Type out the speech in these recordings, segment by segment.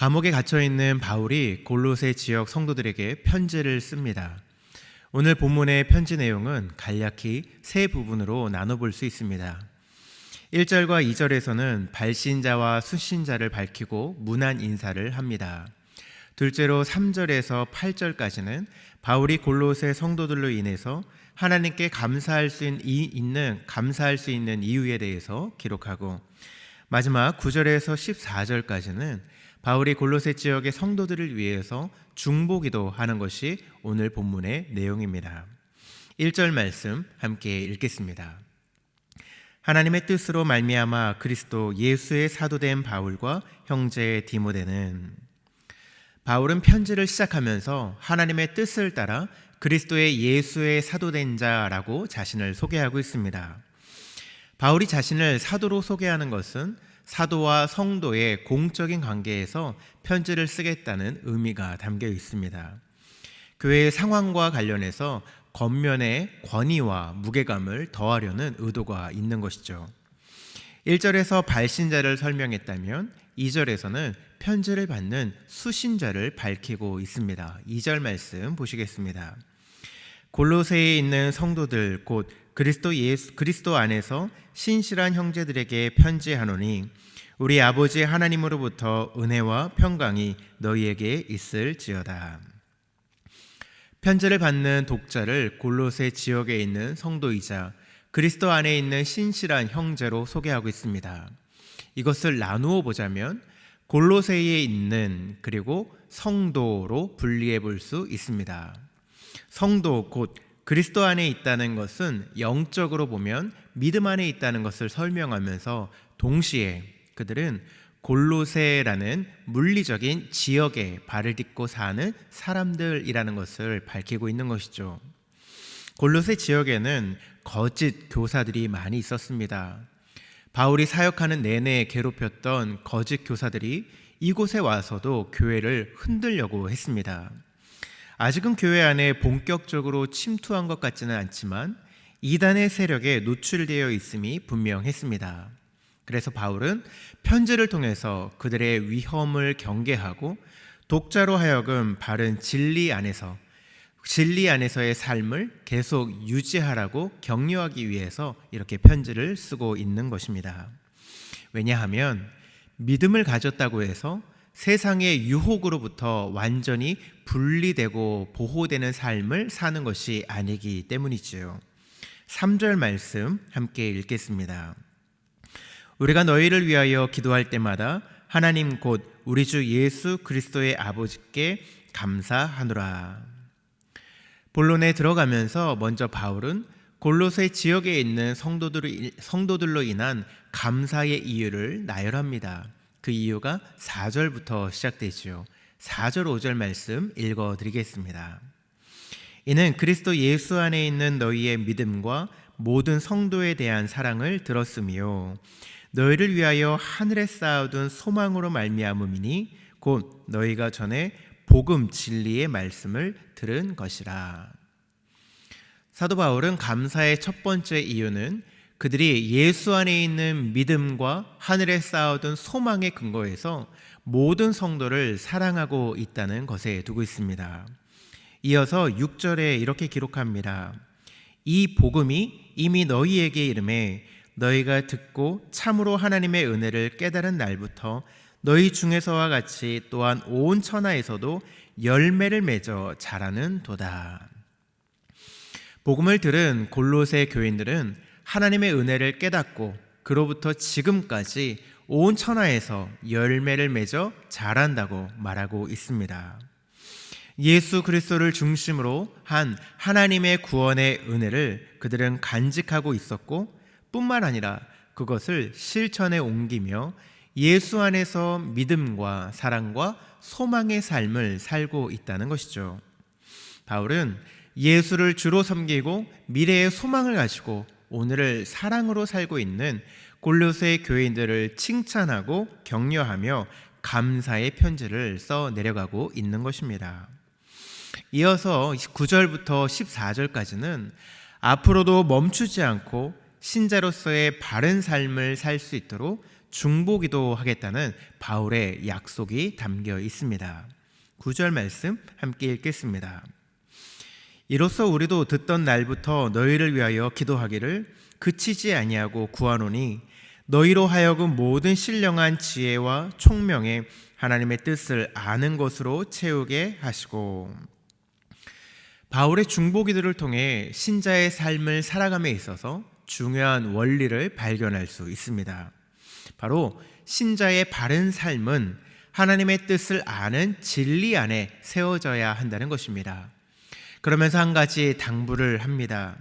감옥에 갇혀 있는 바울이 골로새 지역 성도들에게 편지를 씁니다. 오늘 본문의 편지 내용은 간략히 세 부분으로 나눠볼 수 있습니다. 1절과 2절에서는 발신자와 수신자를 밝히고 문안 인사를 합니다. 둘째로 3절에서 8절까지는 바울이 골로새 성도들로 인해서 하나님께 감사할 수 있는 감사할 수 있는 이유에 대해서 기록하고 마지막 9절에서 14절까지는 바울이 골로새 지역의 성도들을 위해서 중보기도 하는 것이 오늘 본문의 내용입니다. 1절 말씀 함께 읽겠습니다. 하나님의 뜻으로 말미암아 그리스도 예수의 사도된 바울과 형제 디모데는 바울은 편지를 시작하면서 하나님의 뜻을 따라 그리스도의 예수의 사도된 자라고 자신을 소개하고 있습니다. 바울이 자신을 사도로 소개하는 것은 사도와 성도의 공적인 관계에서 편지를 쓰겠다는 의미가 담겨 있습니다. 교회의 상황과 관련해서 겉면의 권위와 무게감을 더하려는 의도가 있는 것이죠. 1절에서 발신자를 설명했다면 2절에서는 편지를 받는 수신자를 밝히고 있습니다. 2절 말씀 보시겠습니다. 골로새에 있는 성도들 곧 그리스도 예수 그리스도 안에서 신실한 형제들에게 편지하노니 우리 아버지 하나님으로부터 은혜와 평강이 너희에게 있을지어다. 편지를 받는 독자를 골로새 지역에 있는 성도이자 그리스도 안에 있는 신실한 형제로 소개하고 있습니다. 이것을 나누어 보자면 골로새에 있는 그리고 성도로 분리해 볼 수 있습니다. 성도 곧 그리스도 안에 있다는 것은 영적으로 보면 믿음 안에 있다는 것을 설명하면서 동시에 그들은 골로세라는 물리적인 지역에 발을 딛고 사는 사람들이라는 것을 밝히고 있는 것이죠. 골로세 지역에는 거짓 교사들이 많이 있었습니다. 바울이 사역하는 내내 괴롭혔던 거짓 교사들이 이곳에 와서도 교회를 흔들려고 했습니다. 아직은 교회 안에 본격적으로 침투한 것 같지는 않지만 이단의 세력에 노출되어 있음이 분명했습니다. 그래서 바울은 편지를 통해서 그들의 위험을 경계하고 독자로 하여금 바른 진리 안에서 진리 안에서의 삶을 계속 유지하라고 격려하기 위해서 이렇게 편지를 쓰고 있는 것입니다. 왜냐하면 믿음을 가졌다고 해서 세상의 유혹으로부터 완전히 분리되고 보호되는 삶을 사는 것이 아니기 때문이지요. 3절 말씀 함께 읽겠습니다. 우리가 너희를 위하여 기도할 때마다 하나님 곧 우리 주 예수 그리스도의 아버지께 감사하노라. 본론에 들어가면서 먼저 바울은 골로새 지역에 있는 성도들로 인한 감사의 이유를 나열합니다. 그 이유가 4절부터 시작되지요. 4절 5절 말씀 읽어 드리겠습니다. 이는 그리스도 예수 안에 있는 너희의 믿음과 모든 성도에 대한 사랑을 들었으며 너희를 위하여 하늘에 쌓아둔 소망으로 말미암음이니 곧 너희가 전에 복음 진리의 말씀을 들은 것이라. 사도 바울은 감사의 첫 번째 이유는 그들이 예수 안에 있는 믿음과 하늘에 쌓아둔 소망의 근거에서 모든 성도를 사랑하고 있다는 것에 두고 있습니다. 이어서 6절에 이렇게 기록합니다. 이 복음이 이미 너희에게 이름에 너희가 듣고 참으로 하나님의 은혜를 깨달은 날부터 너희 중에서와 같이 또한 온 천하에서도 열매를 맺어 자라는 도다. 복음을 들은 골로새 교인들은 하나님의 은혜를 깨닫고 그로부터 지금까지 온 천하에서 열매를 맺어 자란다고 말하고 있습니다. 예수 그리스도를 중심으로 한 하나님의 구원의 은혜를 그들은 간직하고 있었고 뿐만 아니라 그것을 실천에 옮기며 예수 안에서 믿음과 사랑과 소망의 삶을 살고 있다는 것이죠. 바울은 예수를 주로 섬기고 미래의 소망을 가지고 오늘을 사랑으로 살고 있는 골로새 교인들을 칭찬하고 격려하며 감사의 편지를 써 내려가고 있는 것입니다. 이어서 9절부터 14절까지는 앞으로도 멈추지 않고 신자로서의 바른 삶을 살 수 있도록 중보기도 하겠다는 바울의 약속이 담겨 있습니다. 구절 말씀 함께 읽겠습니다. 이로써 우리도 듣던 날부터 너희를 위하여 기도하기를 그치지 아니하고 구하노니 너희로 하여금 모든 신령한 지혜와 총명에 하나님의 뜻을 아는 것으로 채우게 하시고 바울의 중보기도를 통해 신자의 삶을 살아감에 있어서 중요한 원리를 발견할 수 있습니다. 바로 신자의 바른 삶은 하나님의 뜻을 아는 진리 안에 세워져야 한다는 것입니다. 그러면서 한 가지 당부를 합니다.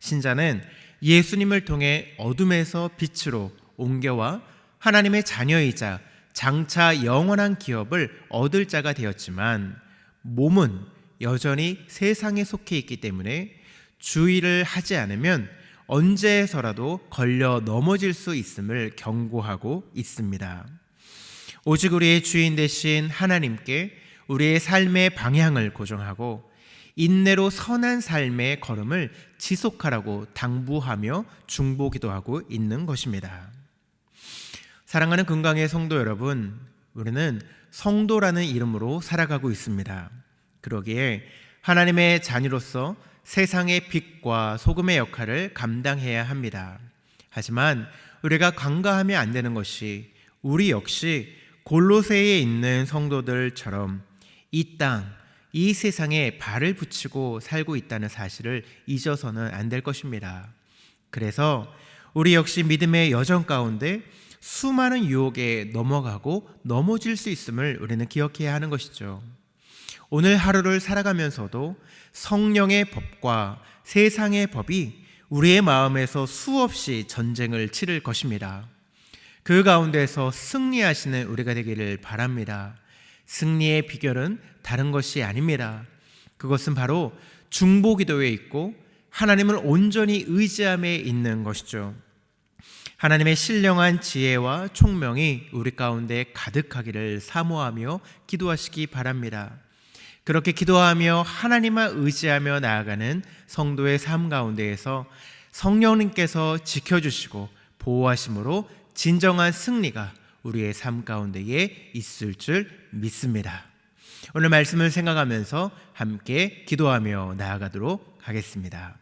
신자는 예수님을 통해 어둠에서 빛으로 옮겨와 하나님의 자녀이자 장차 영원한 기업을 얻을 자가 되었지만 몸은 여전히 세상에 속해 있기 때문에 주의를 하지 않으면 언제서라도 걸려 넘어질 수 있음을 경고하고 있습니다. 오직 우리의 주인 대신 하나님께 우리의 삶의 방향을 고정하고 인내로 선한 삶의 걸음을 지속하라고 당부하며 중보기도 하고 있는 것입니다. 사랑하는 건강의 성도 여러분, 우리는 성도라는 이름으로 살아가고 있습니다. 그러기에 하나님의 자녀로서 세상의 빛과 소금의 역할을 감당해야 합니다. 하지만 우리가 간과하면 안 되는 것이 우리 역시 골로새에 있는 성도들처럼 이 땅, 이 세상에 발을 붙이고 살고 있다는 사실을 잊어서는 안 될 것입니다. 그래서 우리 역시 믿음의 여정 가운데 수많은 유혹에 넘어가고 넘어질 수 있음을 우리는 기억해야 하는 것이죠. 오늘 하루를 살아가면서도 성령의 법과 세상의 법이 우리의 마음에서 수없이 전쟁을 치를 것입니다. 그 가운데서 승리하시는 우리가 되기를 바랍니다. 승리의 비결은 다른 것이 아닙니다. 그것은 바로 중보 기도에 있고 하나님을 온전히 의지함에 있는 것이죠. 하나님의 신령한 지혜와 총명이 우리 가운데 가득하기를 사모하며 기도하시기 바랍니다. 그렇게 기도하며 하나님만 의지하며 나아가는 성도의 삶 가운데에서 성령님께서 지켜주시고 보호하심으로 진정한 승리가 우리의 삶 가운데에 있을 줄 믿습니다. 오늘 말씀을 생각하면서 함께 기도하며 나아가도록 하겠습니다.